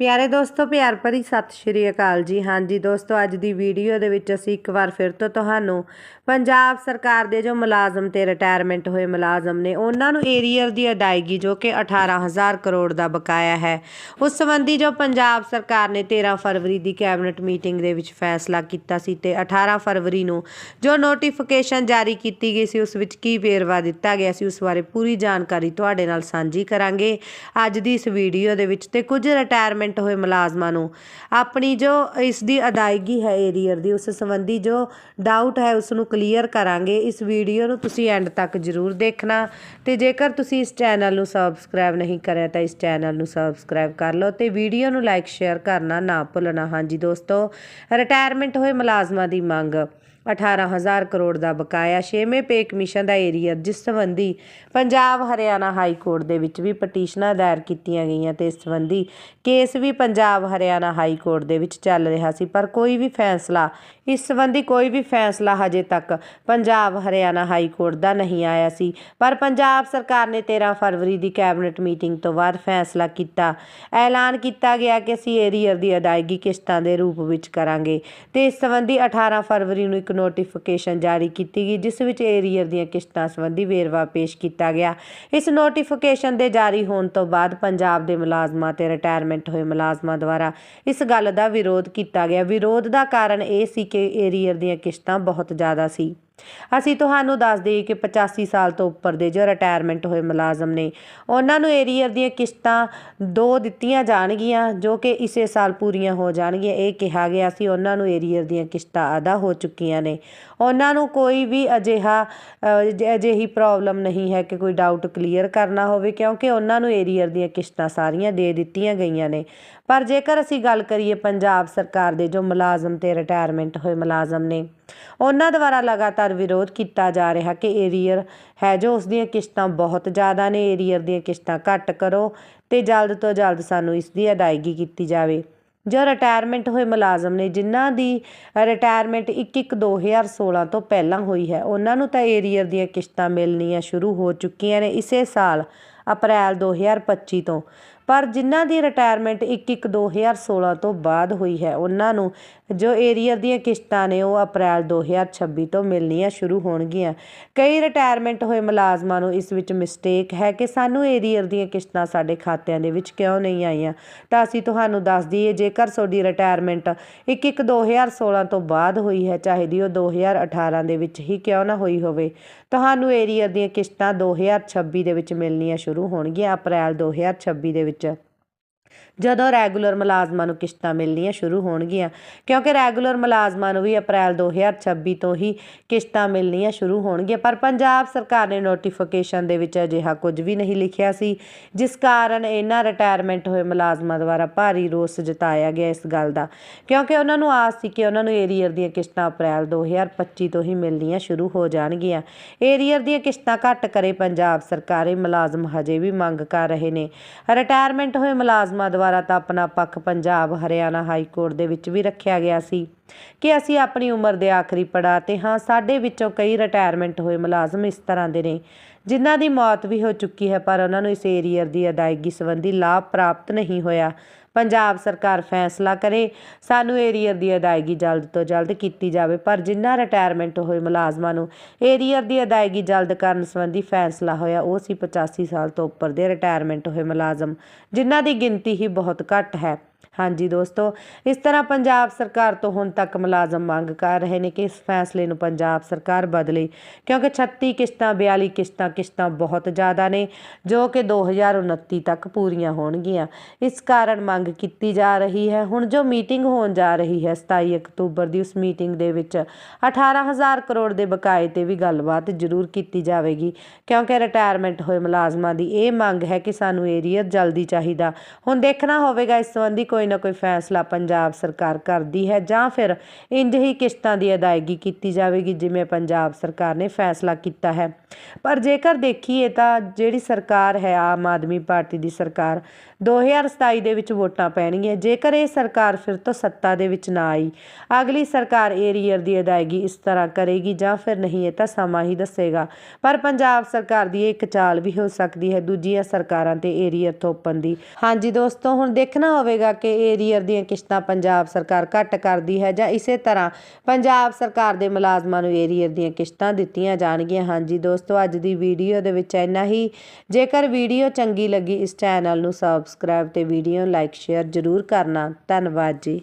ਪਿਆਰੇ ਦੋਸਤੋ, ਪਿਆਰ ਭਰੀ ਸਤਿ ਸ਼੍ਰੀ ਅਕਾਲ ਜੀ। ਹਾਂਜੀ ਦੋਸਤੋ, ਅੱਜ ਦੀ ਵੀਡੀਓ ਦੇ ਵਿੱਚ ਅਸੀਂ ਇੱਕ ਵਾਰ ਫਿਰ ਤੋਂ ਤੁਹਾਨੂੰ ਪੰਜਾਬ ਸਰਕਾਰ ਦੇ ਜੋ ਮੁਲਾਜ਼ਮ ਤੇ ਰਿਟਾਇਰਮੈਂਟ ਹੋਏ ਮੁਲਾਜ਼ਮ ਨੇ, ਉਹਨਾਂ ਨੂੰ ਏਰੀਅਰ ਦੀ ਅਦਾਇਗੀ ਜੋ ਕਿ 18000 ਕਰੋੜ ਦਾ ਬਕਾਇਆ ਹੈ, ਉਸ ਸੰਬੰਧੀ ਜੋ ਪੰਜਾਬ ਸਰਕਾਰ ਨੇ 13 ਫਰਵਰੀ ਦੀ ਕੈਬਨਿਟ ਮੀਟਿੰਗ ਦੇ ਵਿੱਚ ਫੈਸਲਾ ਕੀਤਾ ਸੀ ਤੇ 18 ਫਰਵਰੀ ਨੂੰ ਜੋ ਨੋਟੀਫਿਕੇਸ਼ਨ ਜਾਰੀ ਕੀਤੀ ਗਈ ਸੀ, ਉਸ ਵਿੱਚ ਕੀ ਵੇਰਵਾ ਦਿੱਤਾ ਗਿਆ ਸੀ, ਉਸ ਬਾਰੇ ਪੂਰੀ ਜਾਣਕਾਰੀ ਤੁਹਾਡੇ ਨਾਲ ਸਾਂਝੀ ਕਰਾਂਗੇ। ਅੱਜ ਦੀ ਇਸ ਵੀਡੀਓ ਦੇ ਵਿੱਚ ਤੇ ਕੁਝ ਰਿਟਾਇਰਮੈਂਟ ਹੋਏ ਮੁਲਾਜ਼ਮਾਂ ਨੂੰ। ਆਪਣੀ ਜੋ ਇਸ ਦੀ ਅਦਾਇਗੀ ਹੈ ਏਰੀਅਰ ਦੀ, ਉਸ ਸੰਬੰਧੀ ਜੋ ਡਾਊਟ ਹੈ, ਉਸ ਨੂੰ ਕਲੀਅਰ ਕਰਾਂਗੇ। ਇਸ ਵੀਡੀਓ ਨੂੰ ਤੁਸੀਂ ਐਂਡ ਤੱਕ ਜ਼ਰੂਰ ਦੇਖਣਾ। ਤੇ ਜੇਕਰ ਤੁਸੀਂ ਇਸ ਚੈਨਲ ਨੂੰ ਸਬਸਕ੍ਰਾਈਬ ਨਹੀਂ ਕਰਿਆ, ਤਾਂ ਇਸ ਚੈਨਲ ਨੂੰ ਸਬਸਕ੍ਰਾਈਬ ਕਰ ਲਓ ਤੇ ਵੀਡੀਓ ਨੂੰ ਲਾਈਕ ਸ਼ੇਅਰ ਕਰਨਾ ਨਾ ਭੁੱਲਣਾ। ਹਾਂਜੀ ਦੋਸਤੋ ਰਿਟਾਇਰਮੈਂਟ ਹੋਏ ਮੁਲਾਜ਼ਮਾਂ ਦੀ ਮੰਗ। 18000 ਕਰੋੜ ਦਾ ਬਕਾਇਆ। ਛੇਵੇਂ ਪੇ ਕਮਿਸ਼ਨ ਦਾ ਏਰੀਅਰ ਜਿਸ ਸੰਬੰਧੀ ਪੰਜਾਬ, ਹਰਿਆਣਾ ਹਾਈ ਕੋਰਟ ਦੇ ਵਿੱਚ ਵੀ ਪਟੀਸ਼ਨਾਂ ਦਾਇਰ ਕੀਤੀਆਂ ਗਈਆਂ ਤੇ ਇਸ ਸੰਬੰਧੀ ਕੇਸ ਵੀ ਪੰਜਾਬ, ਹਰਿਆਣਾ ਹਾਈ ਕੋਰਟ ਦੇ ਵਿੱਚ ਚੱਲ ਰਿਹਾ ਸੀ। ਪਰ ਕੋਈ ਵੀ ਫੈਸਲਾ, ਇਸ ਸੰਬੰਧੀ ਕੋਈ ਵੀ ਫੈਸਲਾ ਹਜੇ ਤੱਕ ਪੰਜਾਬ, ਹਰਿਆਣਾ ਹਾਈ ਕੋਰਟ ਦਾ ਨਹੀਂ ਆਇਆ ਸੀ। ਪਰ ਪੰਜਾਬ ਸਰਕਾਰ ਨੇ 13 ਫਰਵਰੀ ਦੀ ਕੈਬਨਿਟ ਮੀਟਿੰਗ ਤੋਂ ਬਾਅਦ ਫੈਸਲਾ ਕੀਤਾ। ਐਲਾਨ ਕੀਤਾ ਗਿਆ ਕਿ ਅਸੀਂ ਏਰੀਅਰ ਦੀ ਅਦਾਇਗੀ ਕਿਸ਼ਤਾਂ ਦੇ ਰੂਪ ਵਿੱਚ ਕਰਾਂਗੇ ਤੇ ਇਸ ਸੰਬੰਧੀ 18 ਫਰਵਰੀ ਨੂੰ ਇੱਕ ਨੋਟੀਫਿਕੇਸ਼ਨ ਜਾਰੀ ਕੀਤੀ ਗਈ, ਜਿਸ ਵਿੱਚ ਏਰੀਅਰ ਦੀਆਂ ਕਿਸ਼ਤਾਂ ਸੰਬੰਧੀ ਵੇਰਵਾ ਪੇਸ਼ ਕੀਤਾ ਗਿਆ। ਇਸ ਨੋਟੀਫਿਕੇਸ਼ਨ ਦੇ ਜਾਰੀ ਹੋਣ ਤੋਂ ਬਾਅਦ ਪੰਜਾਬ ਦੇ ਮੁਲਾਜ਼ਮਾਂ ਤੇ ਰਿਟਾਇਰਮੈਂਟ ਹੋਏ ਮੁਲਾਜ਼ਮਾਂ ਦੁਆਰਾ ਇਸ ਗੱਲ ਦਾ ਵਿਰੋਧ ਕੀਤਾ ਗਿਆ। ਵਿਰੋਧ ਦਾ ਕਾਰਨ ਇਹ ਸੀ ਕਿ ਏਰੀਅਰ ਦੀਆਂ ਕਿਸ਼ਤਾਂ ਬਹੁਤ ਜ਼ਿਆਦਾ ਸੀ। ਅਸੀਂ ਤੁਹਾਨੂੰ ਦੱਸ ਦੇਈਏ ਕਿ 85 ਸਾਲ ਤੋਂ ਉੱਪਰ ਦੇ ਜੋ ਰਿਟਾਇਰਮੈਂਟ ਹੋਏ ਮੁਲਾਜ਼ਮ ਨੇ, ਉਹਨਾਂ ਨੂੰ ਏਰੀਅਰ ਦੀਆਂ ਕਿਸ਼ਤਾਂ ਦੋ ਦਿੱਤੀਆਂ ਜਾਣਗੀਆਂ, ਜੋ ਕਿ ਇਸੇ ਸਾਲ ਪੂਰੀਆਂ ਹੋ ਜਾਣਗੀਆਂ। ਇਹ ਕਿਹਾ ਗਿਆ ਸੀ ਉਹਨਾਂ ਨੂੰ ਏਰੀਅਰ ਦੀਆਂ ਕਿਸ਼ਤਾਂ ਅਦਾ ਹੋ ਚੁੱਕੀਆਂ ਨੇ। ਉਹਨਾਂ ਨੂੰ ਕੋਈ ਵੀ ਅਜਿਹਾ ਅਜਿਹੀ ਪ੍ਰੋਬਲਮ ਨਹੀਂ ਹੈ ਕਿ ਕੋਈ ਡਾਊਟ ਕਲੀਅਰ ਕਰਨਾ ਹੋਵੇ, ਕਿਉਂਕਿ ਉਹਨਾਂ ਨੂੰ ਏਰੀਅਰ ਦੀਆਂ ਕਿਸ਼ਤਾਂ ਸਾਰੀਆਂ ਦੇ ਦਿੱਤੀਆਂ ਗਈਆਂ ਨੇ। ਪਰ ਜੇਕਰ ਅਸੀਂ ਗੱਲ ਕਰੀਏ ਪੰਜਾਬ ਸਰਕਾਰ ਦੇ ਜੋ ਮੁਲਾਜ਼ਮ ਤੇ ਰਿਟਾਇਰਮੈਂਟ ਹੋਏ ਮੁਲਾਜ਼ਮ ਨੇ ਉਹਨਾਂ ਦੁਆਰਾ ਲਗਾਤਾਰ ਵਿਰੋਧ ਕੀਤਾ ਜਾ ਰਿਹਾ ਕਿ ਏਰੀਅਰ ਹੈ ਜੋ ਉਸ ਦੀਆਂ ਕਿਸ਼ਤਾਂ ਬਹੁਤ ਜ਼ਿਆਦਾ ਨੇ, ਏਰੀਅਰ ਦੀਆਂ ਕਿਸ਼ਤਾਂ ਘੱਟ ਕਰੋ ਤੇ ਜਲਦ ਤੋਂ ਜਲਦ ਸਾਨੂੰ ਇਸ ਦੀ ਅਦਾਇਗੀ ਕੀਤੀ ਜਾਵੇ। ਜੋ ਰਿਟਾਇਰਮੈਂਟ ਹੋਏ ਮੁਲਾਜ਼ਮ ਨੇ, ਜਿਨ੍ਹਾਂ ਦੀ ਰਿਟਾਇਰਮੈਂਟ 1/1/2016 ਤੋਂ ਪਹਿਲਾਂ ਹੋਈ ਹੈ, ਉਹਨਾਂ ਨੂੰ ਤਾਂ ਏਰੀਅਰ ਦੀਆਂ ਕਿਸ਼ਤਾਂ ਮਿਲਣੀਆਂ ਸ਼ੁਰੂ ਹੋ ਚੁੱਕੀਆਂ ਨੇ। ਇਸੇ ਸਾਲ ਅਪ੍ਰੈਲ 2025 ਤੋਂ। ਪਰ ਜਿਨ੍ਹਾਂ ਦੀ ਰਿਟਾਇਰਮੈਂਟ 1/1/2016 ਤੋਂ ਬਾਅਦ ਹੋਈ ਹੈ, ਉਹਨਾਂ ਨੂੰ ਜੋ ਏਰੀਅਰ ਦੀਆਂ ਕਿਸ਼ਤਾਂ ਨੇ, ਉਹ ਅਪ੍ਰੈਲ 2026 ਤੋਂ ਮਿਲਣੀਆਂ ਸ਼ੁਰੂ ਹੋਣਗੀਆਂ। ਕਈ ਰਿਟਾਇਰਮੈਂਟ ਹੋਏ ਮੁਲਾਜ਼ਮਾਂ ਨੂੰ ਇਸ ਵਿੱਚ ਮਿਸਟੇਕ ਹੈ ਕਿ ਸਾਨੂੰ ਏਰੀਅਰ ਦੀਆਂ ਕਿਸ਼ਤਾਂ ਸਾਡੇ ਖਾਤਿਆਂ ਦੇ ਵਿੱਚ ਕਿਉਂ ਨਹੀਂ ਆਈਆਂ। ਤਾਂ ਅਸੀਂ ਤੁਹਾਨੂੰ ਦੱਸ ਦਈਏ, ਜੇਕਰ ਤੁਹਾਡੀ ਰਿਟਾਇਰਮੈਂਟ 1/1/2016 ਤੋਂ ਬਾਅਦ ਹੋਈ ਹੈ, ਚਾਹੇ ਦੀ ਉਹ 2018 ਦੇ ਵਿੱਚ ਹੀ ਕਿਉਂ ਨਾ ਹੋਈ ਹੋਵੇ, ਤੁਹਾਨੂੰ ਏਰੀਅਰ ਦੀਆਂ ਕਿਸ਼ਤਾਂ 2026 ਦੇ ਵਿੱਚ ਮਿਲਣੀਆਂ ਸ਼ੁਰੂ ਸ਼ੁਰੂ ਹੋਣਗੀਆਂ ਅਪ੍ਰੈਲ 2026 ਦੇ ਵਿੱਚ। ਜਦੋਂ ਰੈਗੂਲਰ ਮੁਲਾਜ਼ਮਾਂ ਨੂੰ ਕਿਸ਼ਤਾਂ ਮਿਲਣੀਆਂ ਸ਼ੁਰੂ ਹੋਣਗੀਆਂ, ਕਿਉਂਕਿ ਰੈਗੂਲਰ ਮੁਲਾਜ਼ਮਾਂ ਨੂੰ ਵੀ ਅਪ੍ਰੈਲ 2026 ਤੋਂ ਹੀ ਕਿਸ਼ਤਾਂ ਮਿਲਣੀਆਂ ਸ਼ੁਰੂ ਹੋਣਗੀਆਂ। ਪਰ ਪੰਜਾਬ ਸਰਕਾਰ ਨੇ ਨੋਟੀਫਿਕੇਸ਼ਨ ਦੇ ਵਿੱਚ ਅਜਿਹਾ ਕੁਝ ਵੀ ਨਹੀਂ ਲਿਖਿਆ ਸੀ, ਜਿਸ ਕਾਰਨ ਇਹਨਾਂ ਰਿਟਾਇਰਮੈਂਟ ਹੋਏ ਮੁਲਾਜ਼ਮਾਂ ਦੁਆਰਾ ਭਾਰੀ ਰੋਸ ਜਤਾਇਆ ਗਿਆ ਇਸ ਗੱਲ ਦਾ। ਕਿਉਂਕਿ ਉਹਨਾਂ ਨੂੰ ਆਸ ਸੀ ਕਿ ਉਹਨਾਂ ਨੂੰ ਏਰੀਅਰ ਦੀਆਂ ਕਿਸ਼ਤਾਂ ਅਪ੍ਰੈਲ 2025 ਤੋਂ ਹੀ ਮਿਲਣੀਆਂ ਸ਼ੁਰੂ ਹੋ ਜਾਣਗੀਆਂ। ਏਰੀਅਰ ਦੀਆਂ ਕਿਸ਼ਤਾਂ ਘੱਟ ਕਰੇ ਪੰਜਾਬ ਸਰਕਾਰ ਇਹ ਮੁਲਾਜ਼ਮ ਹਜੇ ਵੀ ਮੰਗ ਕਰ ਰਹੇ ਨੇ। ਰਿਟਾਇਰਮੈਂਟ ਹੋਏ ਮੁਲਾਜ਼ਮਾਂ ਦੁਆਰਾ ਤਾਂ ਆਪਣਾ ਪੱਖ ਪੰਜਾਬ ਹਰਿਆਣਾ ਹਾਈ ਕੋਰਟ ਦੇ ਵਿੱਚ ਵੀ ਰੱਖਿਆ ਗਿਆ ਸੀ। ਕਿ ਅਸੀਂ ਆਪਣੀ ਉਮਰ ਦੇ ਆਖਰੀ ਪੜਾਅ ਤੇ ਹਾਂ, ਸਾਡੇ ਵਿੱਚੋਂ ਕਈ ਰਿਟਾਇਰਮੈਂਟ ਹੋਏ ਮੁਲਾਜ਼ਮ ਇਸ ਤਰ੍ਹਾਂ ਦੇ ਨੇ, ਜਿਨ੍ਹਾਂ ਦੀ ਮੌਤ ਵੀ ਹੋ ਚੁੱਕੀ ਹੈ, ਪਰ ਉਹਨਾਂ ਨੂੰ ਇਸ ਏਰੀਅਰ ਦੀ ਅਦਾਇਗੀ ਸੰਬੰਧੀ ਲਾਭ ਪ੍ਰਾਪਤ ਨਹੀਂ ਹੋਇਆ। ਪੰਜਾਬ ਸਰਕਾਰ ਫੈਸਲਾ ਕਰੇ, ਸਾਨੂੰ ਏਰੀਅਰ ਦੀ ਅਦਾਇਗੀ ਜਲਦ ਤੋਂ ਜਲਦ ਕੀਤੀ ਜਾਵੇ, ਪਰ ਜਿਨ੍ਹਾਂ ਰਿਟਾਇਰਮੈਂਟ ਹੋਏ ਮੁਲਾਜ਼ਮਾਂ ਨੂੰ ਏਰੀਅਰ ਦੀ ਅਦਾਇਗੀ ਜਲਦ ਕਰਨ ਸੰਬੰਧੀ ਫੈਸਲਾ ਹੋਇਆ, ਉਹ ਸੀ 85 ਸਾਲ ਤੋਂ ਉੱਪਰ ਦੇ ਰਿਟਾਇਰਮੈਂਟ ਹੋਏ ਮੁਲਾਜ਼ਮ, ਜਿਨ੍ਹਾਂ ਦੀ ਗਿਣਤੀ ਹੀ ਬਹੁਤ ਘੱਟ ਹੈ। ਹਾਂਜੀ ਦੋਸਤੋ, ਇਸ ਤਰ੍ਹਾਂ ਪੰਜਾਬ ਸਰਕਾਰ ਤੋਂ ਹੁਣ ਤੱਕ ਮੁਲਾਜ਼ਮ ਮੰਗ ਕਰ ਰਹੇ ਨੇ ਕਿ ਇਸ ਫੈਸਲੇ ਨੂੰ ਪੰਜਾਬ ਸਰਕਾਰ ਬਦਲੇ, ਕਿਉਂਕਿ 36 ਕਿਸ਼ਤਾਂ 42 ਕਿਸ਼ਤਾਂ ਕਿਸ਼ਤਾਂ ਬਹੁਤ ਜ਼ਿਆਦਾ ਨੇ, ਜੋ ਕਿ 2029 ਤੱਕ ਪੂਰੀਆਂ ਹੋਣਗੀਆਂ। ਇਸ ਕਾਰਨ ਮੰਗ ਕੀਤੀ ਜਾ ਰਹੀ ਹੈ। ਹੁਣ ਜੋ ਮੀਟਿੰਗ ਹੋਣ ਜਾ ਰਹੀ ਹੈ 27 ਅਕਤੂਬਰ ਦੀ, ਉਸ ਮੀਟਿੰਗ ਦੇ ਵਿੱਚ 18000 ਕਰੋੜ ਦੇ ਬਕਾਏ ਤੇ ਵੀ ਗੱਲਬਾਤ ਜ਼ਰੂਰ ਕੀਤੀ ਜਾਵੇਗੀ, ਕਿਉਂਕਿ ਰਿਟਾਇਰਮੈਂਟ ਹੋਏ ਮੁਲਾਜ਼ਮਾਂ ਦੀ ਇਹ ਮੰਗ ਹੈ ਕਿ ਸਾਨੂੰ ਏਰੀਅਰ ਜਲਦੀ ਚਾਹੀਦਾ। ਹੁਣ ਦੇਖਣਾ ਹੋਵੇਗਾ ਇਸ ਸੰਬੰਧੀ ਕੋਈ ਨਾ ਕੋਈ ਫੈਸਲਾ ਪੰਜਾਬ ਸਰਕਾਰ ਕਰਦੀ ਹੈ ਜਾਂ ਫਿਰ ਇੰਜ ਹੀ ਕਿਸ਼ਤਾਂ ਦੀ ਅਦਾਇਗੀ ਕੀਤੀ ਜਾਵੇਗੀ ਜਿਵੇਂ ਪੰਜਾਬ ਸਰਕਾਰ ਨੇ ਫੈਸਲਾ ਕੀਤਾ ਹੈ। ਪਰ ਜੇਕਰ ਦੇਖੀਏ ਤਾਂ ਜਿਹੜੀ ਸਰਕਾਰ ਹੈ, ਆਮ ਆਦਮੀ ਪਾਰਟੀ ਦੀ ਸਰਕਾਰ 2027 ਦੇ ਵਿੱਚ ਵੋਟਾਂ ਪੈਣਗੀਆਂ। ਜੇਕਰ ਇਹ ਸਰਕਾਰ ਫਿਰ ਤੋਂ ਸੱਤਾ ਦੇ ਵਿੱਚ ਨਾ ਆਈ, ਅਗਲੀ ਸਰਕਾਰ ਏਰੀਅਰ ਦੀ ਅਦਾਇਗੀ ਇਸ ਤਰ੍ਹਾਂ ਕਰੇਗੀ ਜਾਂ ਫਿਰ ਨਹੀਂ, ਇਹ ਤਾਂ ਸਮਾਂ ਹੀ ਦੱਸੇਗਾ। ਪਰ ਪੰਜਾਬ ਸਰਕਾਰ ਦੀ ਇਹ ਇੱਕ ਚਾਲ ਵੀ ਹੋ ਸਕਦੀ ਹੈ, ਦੂਜੀਆਂ ਸਰਕਾਰਾਂ ਤੇ ਏਰੀਅਰ ਥੋਪਣ ਦੀ। ਹਾਂਜੀ ਦੋਸਤੋ, ਹੁਣ ਦੇਖਣਾ ਹੋਵੇਗਾ ਕਿ ਏਰੀਅਰ ਦੀਆਂ ਕਿਸ਼ਤਾਂ ਪੰਜਾਬ ਸਰਕਾਰ ਘੱਟ ਕਰਦੀ ਹੈ ਜਾਂ ਇਸੇ ਤਰ੍ਹਾਂ ਪੰਜਾਬ ਸਰਕਾਰ ਦੇ ਮੁਲਾਜ਼ਮਾਂ ਨੂੰ ਏਰੀਅਰ ਦੀਆਂ ਕਿਸ਼ਤਾਂ ਦਿੱਤੀਆਂ ਜਾਣਗੀਆਂ। ਹਾਂਜੀ ਦੋਸਤੋ, ਅੱਜ ਦੀ ਵੀਡੀਓ ਦੇ ਵਿੱਚ ਇੰਨਾ ਹੀ। ਜੇਕਰ ਵੀਡੀਓ ਚੰਗੀ ਲੱਗੀ ਇਸ ਚੈਨਲ ਨੂੰ ਸਬਸਕ੍ਰਾਈਬ ਤੇ ਵੀਡੀਓ ਲਾਈਕ ਸ਼ੇਅਰ ਜ਼ਰੂਰ ਕਰਨਾ। ਧੰਨਵਾਦ ਜੀ।